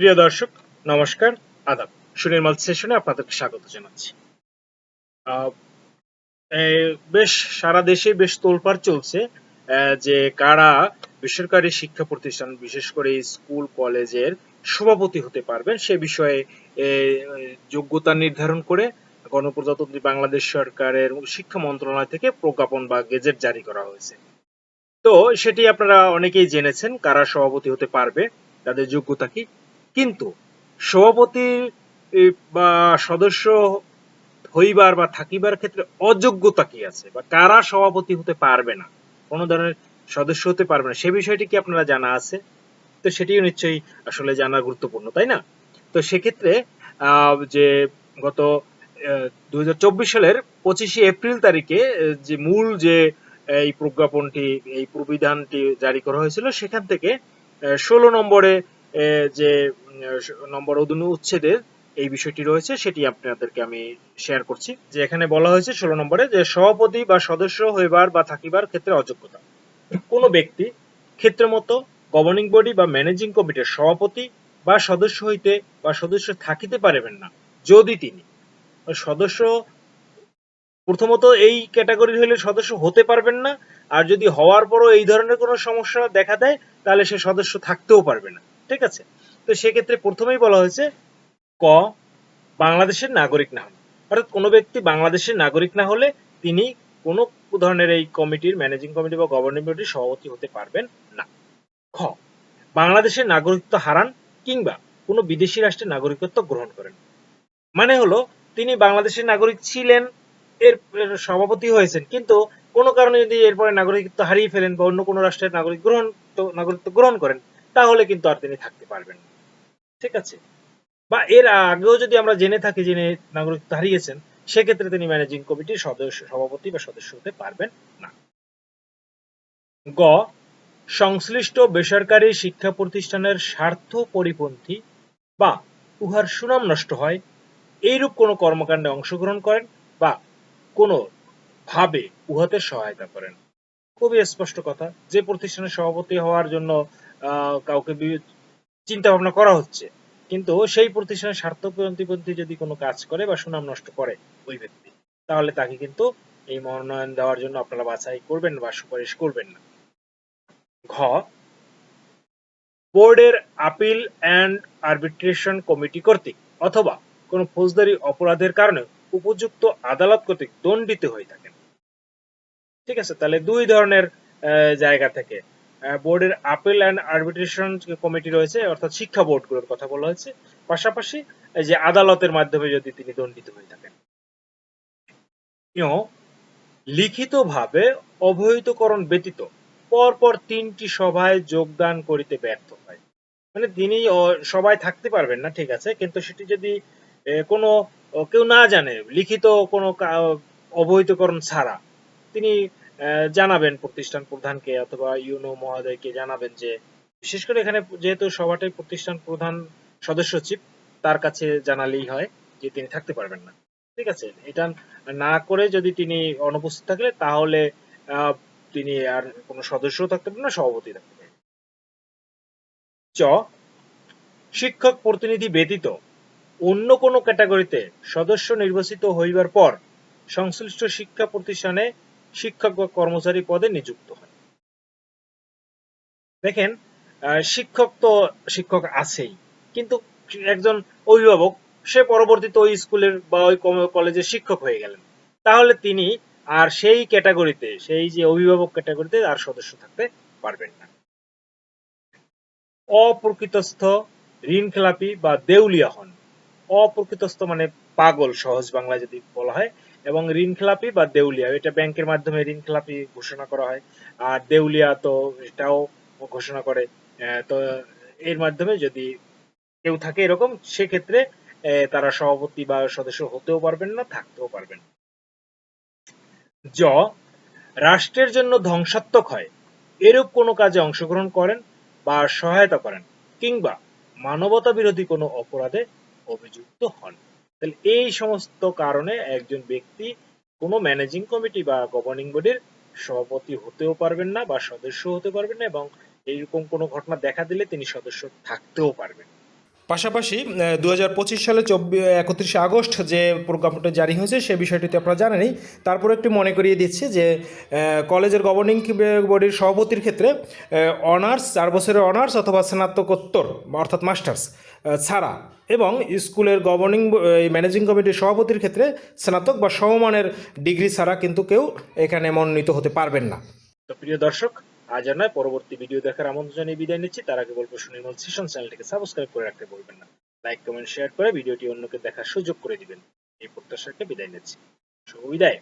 প্রিয় দর্শক, নমস্কার, আদাব। সুনির্মল সেশনে আপনাদেরকে স্বাগত জানাচ্ছি। বেশ সারা দেশে বেশ তোলপাড় চলছে যে কারা বেসরকারি শিক্ষা প্রতিষ্ঠান, বিশেষ করে স্কুল, কলেজের সভাপতি হতে পারবেন, সে বিষয়ে যোগ্যতা নির্ধারণ করে গণপ্রজাতন্ত্রী বাংলাদেশ সরকারের শিক্ষা মন্ত্রণালয় থেকে প্রজ্ঞাপন বা গেজেট জারি করা হয়েছে। তো সেটি আপনারা অনেকেই জেনেছেন, কারা সভাপতি হতে পারবে, তাদের যোগ্যতা কি? কিন্তু সভাপতি বা সদস্য হইবার বা থাকিবার ক্ষেত্রে অযোগ্যতা কি আছে? বা কারা সভাপতি হতে পারবে না? কোন ধরনের সদস্য হতে পারবে না। সে বিষয়টি কি আপনারা জানা আছে? তো সেটিও নিশ্চয়ই আসলে জানা গুরুত্বপূর্ণ, তাই না? তো সেক্ষেত্রে যে গত দু হাজার চব্বিশ সালের পঁচিশে এপ্রিল তারিখে যে মূল যে এই প্রজ্ঞাপনটি, এই প্রবিধানটি জারি করা হয়েছিল, সেখান থেকে ষোলো নম্বরে যে নম্বর অধীন উচ্ছেদের এই বিষয়টি রয়েছে, সেটি আপনাদেরকে আমি শেয়ার করছি। যে এখানে বলা হয়েছে ষোলো নম্বরে যে, সভাপতি বা সদস্য হইবার বা থাকিবার ক্ষেত্রে অযোগ্যতা। কোনো ব্যক্তি ক্ষেত্রমতো গভর্নিং বডি বা ম্যানেজিং কমিটির সভাপতি বা সদস্য হইতে বা সদস্য থাকিতে পারবেন না, যদি তিনি সদস্য, প্রথমত এই ক্যাটাগরির হলে সদস্য হতে পারবেন না, আর যদি হওয়ার পরও এই ধরনের কোনো সমস্যা দেখা দেয়, তাহলে সে সদস্য থাকতেও পারবে না। ঠিক আছে? তো সেক্ষেত্রে প্রথমেই বলা হয়েছে ক, বাংলাদেশের নাগরিক না অর্থাৎ কোনো ব্যক্তি বাংলাদেশের নাগরিক না হলে তিনি কোনো ধরনের এই কমিটির ম্যানেজিং কমিটি বা গভর্নিং বডির সভাপতি হতে পারবেন না। খ, বাংলাদেশের নাগরিকত্ব হারান কিংবা কোনো বিদেশি রাষ্ট্রের নাগরিকত্ব গ্রহণ করেন। মানে হলো, তিনি বাংলাদেশের নাগরিক ছিলেন, এর সভাপতি হয়েছেন, কিন্তু কোনো কারণে যদি এরপরে নাগরিকত্ব হারিয়ে ফেলেন বা অন্য কোনো রাষ্ট্রের নাগরিক গ্রহণ নাগরিকত্ব গ্রহণ করেন তাহলে কিন্তু আর তিনি থাকতে পারবেন না। ঠিক আছে? বা এর আগেও যদি আমরা জেনে থাকি যিনি নাগরিকত্ব হারিয়েছেন, সেক্ষেত্রে তিনি ম্যানেজিং কমিটির সদস্য, সভাপতি বা সদস্য হতে পারবেন না। গ, সংশ্লিষ্ট বেসরকারি শিক্ষা প্রতিষ্ঠানের স্বার্থ পরিপন্থী বা উহার সুনাম নষ্ট হয়, এইরূপ কোনো কর্মকাণ্ডে অংশগ্রহণ করেন বা কোনো ভাবে উহাতে সহায়তা করেন। খুবই স্পষ্ট কথা। যে প্রতিষ্ঠানের সভাপতি হওয়ার জন্য কাউকে চিন্তা ভাবনা করা হচ্ছে, কিন্তু সেই প্রতিষ্ঠানের স্বার্থ প্রতিপন্থী যদি কোনো কাজ করে বা সুনাম নষ্ট করে ওই ব্যক্তি, তাহলে তাকে কিন্তু এই মনোনয়ন দেওয়ার জন্য আপনারা বাছাই করবেন বা সুপারিশ করবেন না। ঘ, বোর্ডের আপিল অ্যান্ড আরবিট্রেশন কমিটি কর্তৃক অথবা কোনো ফৌজদারি অপরাধের কারণে উপযুক্ত আদালত কর্তৃক দণ্ডিত হয়ে থাকেন। ঠিক আছে, তাহলে দুই ধরনের জায়গা থেকে। বোর্ডের আপিল অ্যান্ড আরবিট্রেশন কমিটি রয়েছে, অর্থাৎ শিক্ষা বোর্ডগুলোর কথা বলা হয়েছে। পাশাপাশি যে আদালতের মাধ্যমে যদি তিনি দণ্ডিত হয়ে থাকেন। লিখিতভাবে অবহিতকরণ ব্যতীত পরপর তিনটি সভায় যোগদান করিতে ব্যর্থ হয়। মানে তিনি সবাই থাকতে পারবেন না, ঠিক আছে, কিন্তু সেটি যদি কোনো কেউ না জানে, লিখিত কোনো অবহিতকরণ ছাড়া তিনি জানাবেন প্রতিষ্ঠান প্রধানকে অথবা ইউনো মহোদয়কে জানাবেন যে, বিশেষ করে এখানে যেহেতু সভাটাই প্রতিষ্ঠান প্রধান সদস্য সচিব তার কাছে জানালেই হয় যে তিনি থাকতে পারবেন না। ঠিক আছে, এটা না করে যদি তিনি অনুপস্থিত থাকলে, তাহলে তিনি আর কোনো সদস্য থাকতে পারবেন না, সভাপতি থাকতে পারবেন চ, শিক্ষক প্রতিনিধি ব্যতীত অন্য কোনো ক্যাটাগরিতে সদস্য নির্বাচিত হইবার পর সংশ্লিষ্ট শিক্ষা প্রতিষ্ঠানে শিক্ষক বা কর্মচারী পদে নিযুক্ত হয়। দেখেন শিক্ষক তো শিক্ষক আছেই, কিন্তু একজন অভিভাবক, সে পরবর্তীতে ওই স্কুলের বা ওই কলেজের শিক্ষক হয়ে গেলেন। তাহলে তিনি আর সেই ক্যাটাগরিতে, সেই যে অভিভাবক ক্যাটাগরিতে আর সদস্য থাকতে পারবেন না। অপ্রকৃতস্থ ঋণ খেলাপি বা দেউলিয়া হন। অপ্রকৃতস্থ মানে পাগল, সহজ বাংলায় যদি বলা হয় এবং ঋণ খেলাপি বা দেউলিয়া, এটা ব্যাংকের মাধ্যমে ঋণ খেলাপি ঘোষণা করা হয়। আর দেউলিয়া তো এটাও ঘোষণা করে। তো এর মাধ্যমে যদি কেউ থাকে এরকম, সেক্ষেত্রে তারা সভাপতি বা সদস্য হতেও পারবেন না, থাকতেও পারবেন। জ, রাষ্ট্রের জন্য ধ্বংসাত্মক হয়। এরূপ কোনো কাজে অংশগ্রহণ করেন বা সহায়তা করেন কিংবা মানবতা বিরোধী কোনো অপরাধে অভিযুক্ত হন। তাহলে এই সমস্ত কারণে একজন ব্যক্তি কোনো ম্যানেজিং কমিটি বা গভর্নিং বডির সভাপতি হতেও পারবেন না বা সদস্য হতে পারবেন না এবং এইরকম কোনো ঘটনা দেখা দিলে তিনি সদস্য থাকতেও পারবেন। পাশাপাশি দু হাজার পঁচিশ সালে চব্বিশ একত্রিশে আগস্ট যে প্রজ্ঞাপনটা জারি হয়েছে, সে বিষয়টিতে আপনারা জানেনই তারপরে একটু মনে করিয়ে দিচ্ছি যে কলেজের গভর্নিং বডির সভাপতির ক্ষেত্রে অনার্স চার বছরের অনার্স অথবা স্নাতকোত্তর অর্থাৎ মাস্টার্স ছাড়া এবং স্কুলের গভর্নিং ম্যানেজিং কমিটির সভাপতির ক্ষেত্রে স্নাতক বা সমমানের ডিগ্রি ছাড়া কিন্তু কেউ এখানে মনোনীত হতে পারবেন না। প্রিয় দর্শক আজ আর নয়, পরবর্তী ভিডিও দেখার আমন্ত্রণ জানিয়ে বিদায় নিচ্ছি। তার আগে বলব সুনির্মল সেশন চ্যানেলটিকে সাবস্ক্রাইব করে রাখতে বলবেন না। লাইক কমেন্ট শেয়ার করে ভিডিওটি অন্যকে দেখার সুযোগ করে দিবেন। এই প্রত্যাশাকে বিদায় নিচ্ছি। শুভ বিদায়।